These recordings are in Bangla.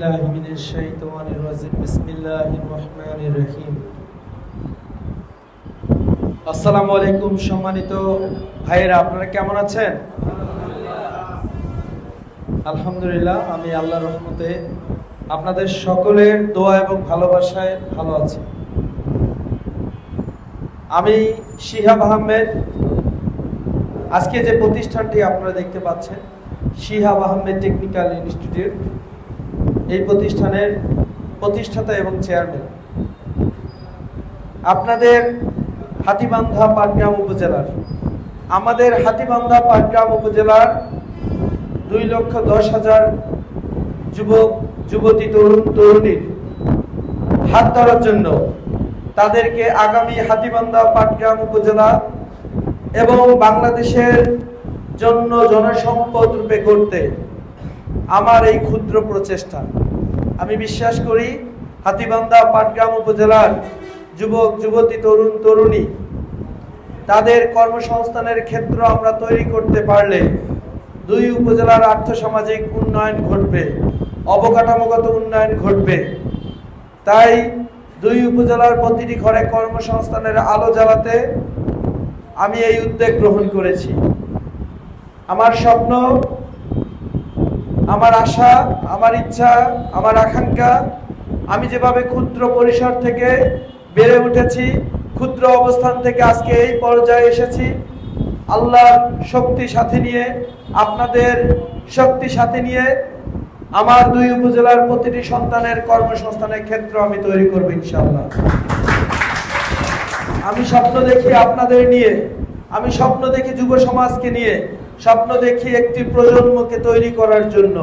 بالله من الشيطان الرجيم بسم الله الرحمن الرحيم আসসালামু আলাইকুম সম্মানিত ভাইয়েরা আপনারা কেমন আছেন আলহামদুলিল্লাহ আমি আল্লাহর রহমতে আপনাদের সকলের দোয়া এবং ভালোবাসায় ভালো আছি আমি শিহাব আহমেদ আজকে যে প্রতিষ্ঠানটি আপনারা দেখতে পাচ্ছেন শিহাব আহমেদ টেকনিক্যাল ইনস্টিটিউট এই প্রতিষ্ঠানের প্রতিষ্ঠাতা এবং চেয়ারম্যান। আপনাদের হাতিবান্ধা পাটগ্রাম উপজেলার। আমাদের হাতিবান্ধা পাটগ্রাম উপজেলার দুই লক্ষ দশ হাজার যুবক, যুবতী, তরুণ, তরুণীর হাত ধরার জন্য তাদেরকে আগামী হাতিবান্ধা পাটগ্রাম উপজেলা এবং বাংলাদেশের জন্য জনসম্পদ রূপে করতে আমার এই ক্ষুদ্র প্রচেষ্টা। আমি বিশ্বাস করি, হাতিবান্ধা, পাটগ্রাম উপজেলার যুবক, যুবতী, তরুণ, তরুণী, তাদের কর্মসংস্থানের ক্ষেত্র আমরা তৈরি করতে পারলে দুই উপজেলার আর্থসামাজিক উন্নয়ন ঘটবে, অবকাঠামোগত উন্নয়ন ঘটবে। তাই দুই উপজেলার প্রতিটি ঘরে কর্মসংস্থানের আলো জ্বালাতে আমি এই উদ্যোগ গ্রহণ করেছি। আমার স্বপ্ন আমার আশা, আমার ইচ্ছা, আমার আকাঙ্ক্ষা, আমি যেভাবে ক্ষুদ্র পরিসর থেকে বেড়ে উঠেছি, ক্ষুদ্র অবস্থান থেকে আজকে এই পর্যায়ে এসেছি, আল্লাহর শক্তি সাথে নিয়ে, আপনাদের শক্তি সাথে নিয়ে, আমার দুই উপজেলার প্রতিটি সন্তানের কর্মসংস্থানের ক্ষেত্র আমি তৈরি করব ইনশাআল্লাহ। আমি স্বপ্ন দেখি আপনাদের নিয়ে, আমি স্বপ্ন দেখি যুব সমাজকে নিয়ে স্বপ্ন দেখি একটি প্রজন্মকে তৈরি করার জন্য।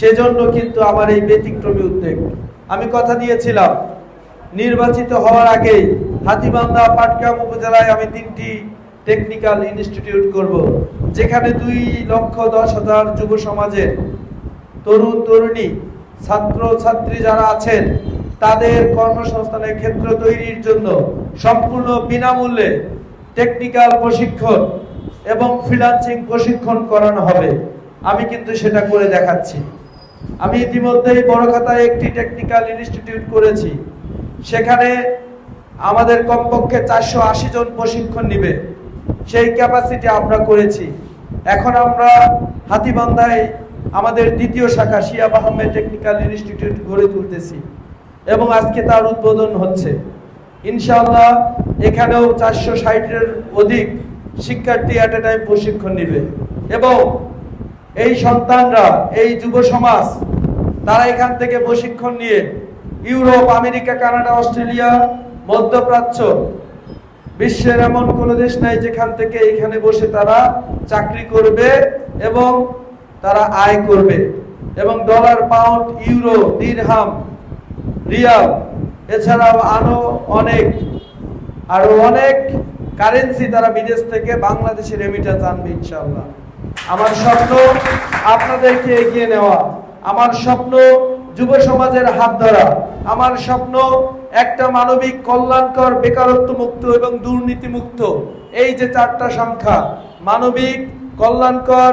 সেজন্য কিন্তু আমার এই ব্যতিক্রমী উদ্যোগ। আমি কথা দিয়েছিলাম, নির্বাচিত হওয়ার আগেই হাতিবান্ধা পাটগ্রাম উপজেলায় আমি তিনটি টেকনিক্যাল ইনস্টিটিউট করব, যেখানে দুই লক্ষ দশ হাজার যুব সমাজের তরুণ, তরুণী, ছাত্র, ছাত্রী যারা আছেন, তাদের কর্মসংস্থানের ক্ষেত্র তৈরির জন্য সম্পূর্ণ বিনামূল্যে টেকনিক্যাল প্রশিক্ষণ এবং ফ্রিলান্সিং প্রশিক্ষণ করানো হবে। আমি কিন্তু সেটা করে দেখাচ্ছি। আমি ইতিমধ্যেই বড়খাতায় একটি টেকনিক্যাল ইনস্টিটিউট করেছি। সেখানে আমাদের কমপক্ষে চারশো আশি জন প্রশিক্ষণ নিবে। সেই ক্যাপাসিটি আমরা করেছি। এখন আমরা হাতিবান্ধায় আমাদের দ্বিতীয় শাখা শিয়াব আহমেদ টেকনিক্যাল ইনস্টিটিউট গড়ে তুলতেছি এবং আজকে তার উদ্বোধন হচ্ছে। ইনশাআল্লাহ এখানেও চারশো ষাটের অধিক শিক্ষার্থী অ্যাট এ টাইম প্রশিক্ষণ নিবে। এবং এই সন্তানরা, এই যুব সমাজ, তারা এখান থেকে প্রশিক্ষণ নিয়ে ইউরোপ, আমেরিকা, কানাডা, অস্ট্রেলিয়া, মধ্যপ্রাচ্য, বিশ্বের এমন কোন দেশ নাই যেখান থেকে এখানে বসে তারা চাকরি করবে এবং তারা আয় করবে। এবং dollar pound euro dirham riyal এছাড়াও আরও অনেক আরও অনেক কারেন্সি তারা বিদেশ থেকে বাংলাদেশে রেমিটেন্স আনবে ইনশাআল্লাহ। আমার স্বপ্ন আপনাদেরকে এগিয়ে নেওয়া, আমার স্বপ্ন যুব সমাজের হাত ধরা, আমার স্বপ্ন একটা মানবিক কল্যাণকর বেকারত্ব মুক্ত এবং দুর্নীতি মুক্ত। এই যে চারটা সংখ্যা, মানবিক, কল্যাণকর,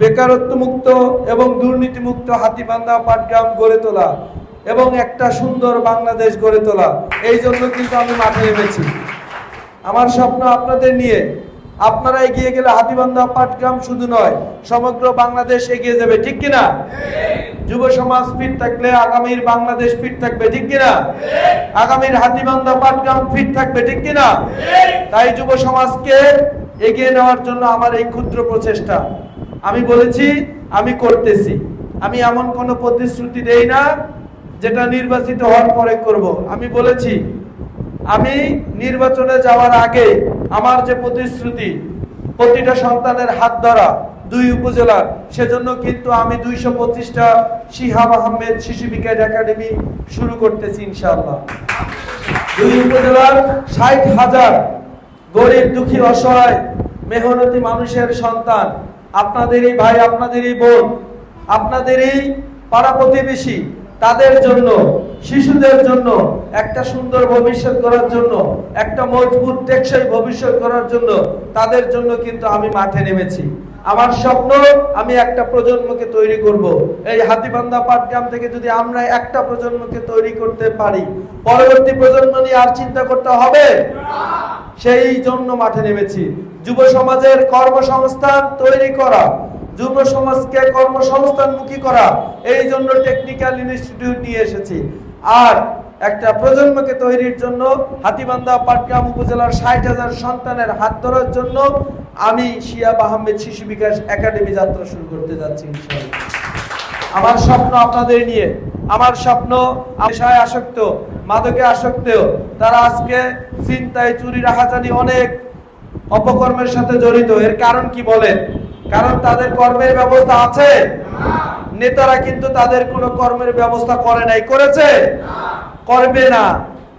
বেকারত্ব মুক্ত এবং দুর্নীতি মুক্ত হাতিবান্ধা পাটগ্রাম গড়ে তোলা এবং একটা সুন্দর বাংলাদেশ গড়ে তোলা, এই জন্য কিন্তু আমি মাঠে নেমেছি। আমার স্বপ্ন আপনাদের নিয়ে। আপনারা এগিয়ে গেলে হাতিবান্ধা পাটগ্রাম শুধু নয়, সমগ্র বাংলাদেশ এগিয়ে যাবে, ঠিক কিনা? যুব সমাজ ফিট থাকলে আগামীর বাংলাদেশ ফিট থাকবে, ঠিক কিনা? আগামীর হাতিবান্ধা পাটগ্রাম ফিট থাকবে, ঠিক কিনা? তাই যুব সমাজকে এগিয়ে নেওয়ার জন্য আমার এই ক্ষুদ্র প্রচেষ্টা। আমি বলেছি, আমি করতেছি। আমি এমন কোনো প্রতিশ্রুতি দেই না, যেটা নির্বাচিত হওয়ার পরে করব। আমি বলেছি আমি নির্বাচনে যাওয়ার আগে আমার যে প্রতিশ্রুতি, প্রতিটা সন্তানের হাত ধরা দুই উপজেলার, সেজন্য কিন্তু আমি দুইশো পঁচিশটা শিহাব আহমেদ শিশু বিজ্ঞান একাডেমি শুরু করতেছি ইনশাআল্লাহ। দুই উপজেলার ষাট হাজার গরিব দুঃখী অসহায় মেহনতি মানুষের সন্তান আপনাদেরই ভাই আপনাদেরই বোন আপনাদেরই পাড়া প্রতিবেশী, তাদের জন্য শিশুদের জন্য, একটা সুন্দর ভবিষ্যৎ করার জন্য, একটা মজবুত, টেকসই ভবিষ্যৎ করার জন্য, তাদের জন্য কিন্তু আমি মাঠে নেমেছি। আমার স্বপ্ন, আমি একটা প্রজন্মকে তৈরি করব। এই হাতিবান্ধা পাটগ্রাম থেকে যদি আমরা একটা প্রজন্মকে তৈরি করতে পারি, পরবর্তী প্রজন্ম নিয়ে আর চিন্তা করতে হবে? সেই জন্য মাঠে নেমেছি। যুব সমাজের কর্মসংস্থান তৈরি করা, যুব সমাজকে কর্মসংস্থানমুখী করা, এই জন্য টেকনিক্যাল ইনস্টিটিউট নিয়ে এসেছি। আর একটা প্রজন্মকে তৈরির জন্য হাতিবান্ধা পাটগ্রাম উপজেলার ষাট হাজার সন্তানের হাত ধরার জন্য আমি শিয়াব আহমেদ শিশু বিকাশ একাডেমি যাত্রা শুরু করতে যাচ্ছি আমার স্বপ্ন আপনাদের নিয়ে, আমার স্বপ্ন নেশায় আসক্ত, মাদকে আসক্ত, তারা আজকে চিন্তায় চুরি রাহাজানি অনেক অপকর্মের সাথে জড়িত। এর কারণ কি বলেন? কারণ তাদের কর্মের ব্যবস্থা আছে? নেতারা কিন্তু তাদের কোনো কর্মের ব্যবস্থা করে নাই করেছে? করবে না।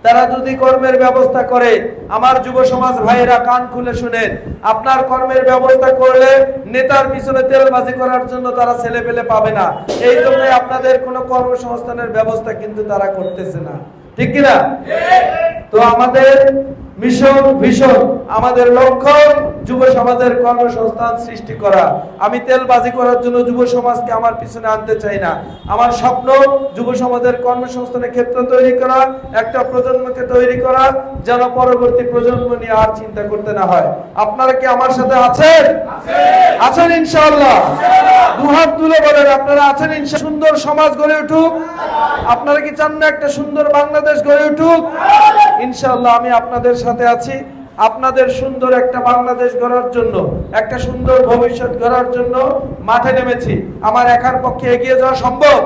তারা যদি কর্মের ব্যবস্থা করে আমার যুব সমাজ ভাইয়েরা কান খুলে শুনেন আপনার কর্মের ব্যবস্থা করলে নেতার পিছনে তেলবাজি করার জন্য তারা ছেলে পেলে পাবে না। এই জন্যই আপনাদের কোনো কর্মসংস্থানের ব্যবস্থা কিন্তু তারা করতেছে না। ঠিক কিনা? তো আমাদের মিশন ভীষণ। আমাদের লক্ষ্য যুব সমাজের কর্মসংস্থান সৃষ্টি করা। আমি তেলবাজি করার জন্য যুব সমাজকে আমার পিছনে আনতে চাই না। আমার স্বপ্ন যুব সমাজের কর্মসংস্থানের ক্ষেত্র তৈরি করা একটা প্রজন্মকে তৈরি করা যেন পরবর্তী প্রজন্ম নিয়ে আর চিন্তা করতে না হয়। আপনারা কি আমার সাথে আছেন? আছেন। ইনশাআল্লাহ। দুহাত তুলে বলেন আপনারা আছেন ইনশা সুন্দর সমাজ গড়ে উঠুক। আপনারা কি চান না একটা সুন্দর বাংলাদেশ গড়ে উঠুক? ইনশাআল্লাহ আমি আপনাদের সাথে আছি। আপনাদের সুন্দর একটা বাংলাদেশ গড়ার জন্য, একটা সুন্দর ভবিষ্যৎ গড়ার জন্য মাঠে নেমেছি। আমার একার পক্ষে এগিয়ে যাওয়া সম্ভব?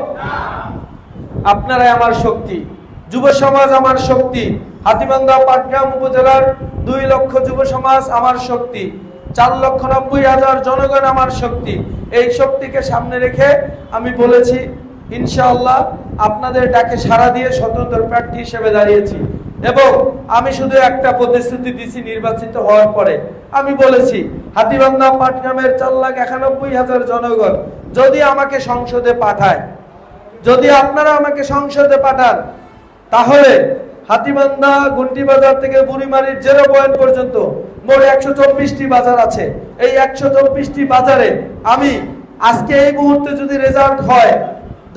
আপনারাই আমার শক্তি। যুব সমাজ আমার শক্তি। হাতিবান্ধা পাটগ্রাম উপজেলার দুই লক্ষ যুব সমাজ আমার শক্তি। চার লক্ষ নব্বই হাজার জনগণ আমার শক্তি। এই শক্তিকে সামনে রেখে আমি বলেছি, ইনশাআল্লাহ আপনাদের ডাকে সাড়া দিয়ে স্বতন্ত্র প্রার্থী হিসেবে দাঁড়িয়েছি। এবং আমি শুধু একটা প্রতিশ্রুতি দিছি নির্বাচিত হওয়ার পরে। আমি বলেছি, হাতিবান্ধা পাটগ্রামের চার লাখ একানব্বই হাজার জনগণ যদি আমাকে সংসদে পাঠায়, যদি আপনারা আমাকে সংসদে পাঠান, তাহলে হাতিবান্ধা গুন্টি বাজার থেকে বুড়িমারির জেরো পয়েন্ট পর্যন্ত মোট একশো চব্বিশটি বাজার আছে। এই একশো চব্বিশটি বাজারে আমি আজকে এই মুহূর্তে যদি রেজাল্ট হয়,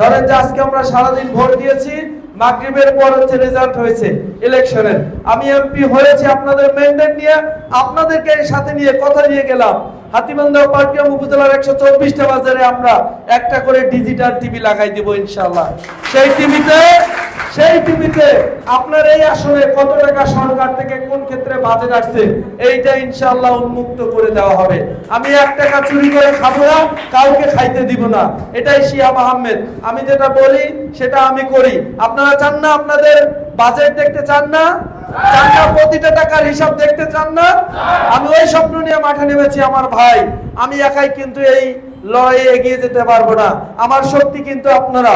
ধরেন যে আজকে আমরা সারাদিন ভোট দিয়েছি মাগরিবের পর হচ্ছে রেজাল্ট হয়েছে ইলেকশনের আমি এমপি হয়েছে, আপনাদের ম্যান্ডেট নিয়ে আপনাদেরকে সাথে নিয়ে কথা নিয়ে গেলাম। হাতিবান্ধা পাটগ্রাম উপজেলার একশো চব্বিশটা বাজারে আমরা একটা করে ডিজিটাল টিভি লাগাই দিব ইনশাল্লাহ সেই টিভিতে সেই টিভিতে আপনার এই আসনে কত টাকা সরকার থেকে কোন ক্ষেত্রে বাজেট আসছে এইটা ইনশাল্লাহ উন্মুক্ত করে দেওয়া হবে। আমি এক টাকা চুরি করে খাব না, কাউকে খাইতে দিব না। এটাই শিয়াব আহমেদ আমি যেটা বলি, সেটা আমি করি। আপনারা চান না আপনাদের বাজেট দেখতে চান না? চান না প্রতিটা টাকার হিসাব দেখতে চান না? আমি ওই স্বপ্ন নিয়ে মাঠে নেমেছি আমার ভাই। আমি একাই কিন্তু এই লড়াইয়ে এগিয়ে যেতে পারব না। আমার শক্তি কিন্তু আপনারা।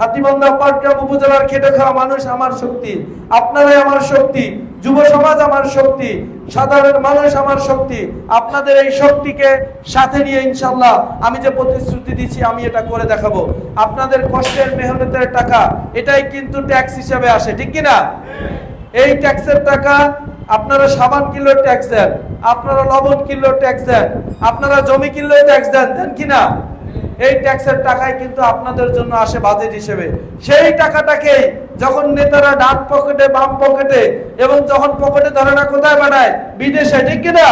হাতিবান্ধা পাটগ্রাম উপজেলার খেটে খাওয়া মানুষ আমার শক্তি। আপনারাই আমার শক্তি। যুব সমাজ আমার শক্তি। সাধারণ মানুষ আমার শক্তি। আপনাদের এই শক্তিকে সাথে নিয়ে ইনশাল্লাহ আমি যে প্রতিশ্রুতি দিচ্ছি আমি এটা করে দেখাবো। আপনাদের কষ্টের মেহনতের টাকা এটাই কিন্তু ট্যাক্স হিসাবে আসে। ঠিক কি না এই ট্যাক্সের টাকা আপনারা সাবান কিলো ট্যাক্স দেন, আপনারা লবণ কিলো ট্যাক্স দেন, আপনারা জমি কিলো ট্যাক্স দেন দেন কিনা এই ট্যাক্সের টাকায় কিন্তু আপনাদের জন্য আসে বাজেট হিসেবে। সেই টাকাটাকে যখন নেতারা ডান পকেটে বাম পকেটে এবং যখন পকেটে ধরে না কোথায় বানায় বিদেশে, ঠিক কিনা